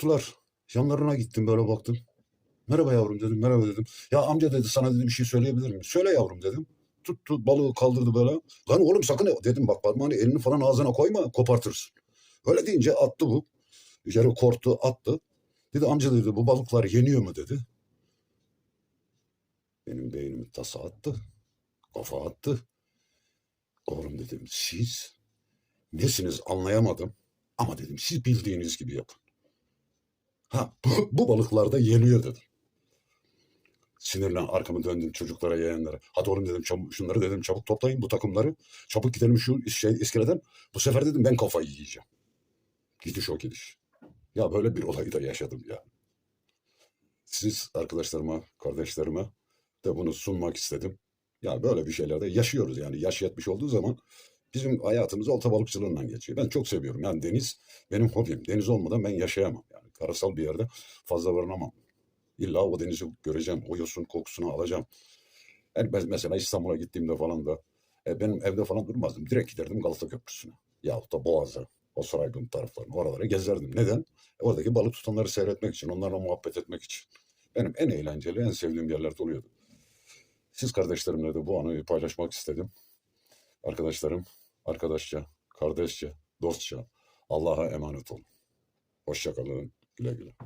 tuttular. Yanlarına gittim böyle baktım. Merhaba yavrum dedim, merhaba dedim. Ya amca dedi sana dedi bir şey söyleyebilir miyim? Söyle yavrum dedim. Tuttu balığı kaldırdı böyle. Lan oğlum sakın dedim bak parmağını elini falan ağzına koyma kopartırsın. Öyle deyince attı bu. Yere korktu attı. Dedi amca dedi bu balıklar yeniyor mu dedi. Benim beynim tasa attı. Kafa attı. Oğlum dedim siz nesiniz anlayamadım. Ama dedim siz bildiğiniz gibi yapın. Ha bu, bu balıklar da yeniyor dedim. Sinirlen arkamı döndüm çocuklara yeğenlere. Hadi oğlum dedim çabuk, şunları dedim çabuk toplayın bu takımları. Çabuk gidelim şu şey iskeleden. Bu sefer dedim ben kafayı yiyeceğim. Gidiş o gidiş. Ya böyle bir olayı da yaşadım ya. Siz arkadaşlarıma, kardeşlerime de bunu sunmak istedim. Ya böyle bir şeylerde yaşıyoruz yani. Yaş yetmiş olduğu zaman bizim hayatımız olta balıkçılığından geçiyor. Ben çok seviyorum. Yani deniz benim hobim. Deniz olmadan ben yaşayamam. Karasal bir yerde fazla barınamam. İlla o denizi göreceğim. O yosun kokusunu alacağım. Yani ben mesela İstanbul'a gittiğimde falan da e, benim evde falan durmazdım. Direkt giderdim Galata Köprüsü'ne. Yahut da Boğaz'a. O Sarayburnu taraflarına. Oralara gezerdim. Neden? E, oradaki balık tutanları seyretmek için. Onlarla muhabbet etmek için. Benim en eğlenceli, en sevdiğim yerlerde oluyordu. Siz kardeşlerimle de bu anı paylaşmak istedim. Arkadaşlarım, arkadaşça, kardeşçe, dostça Allah'a emanet olun. Hoşçakalın, Águila.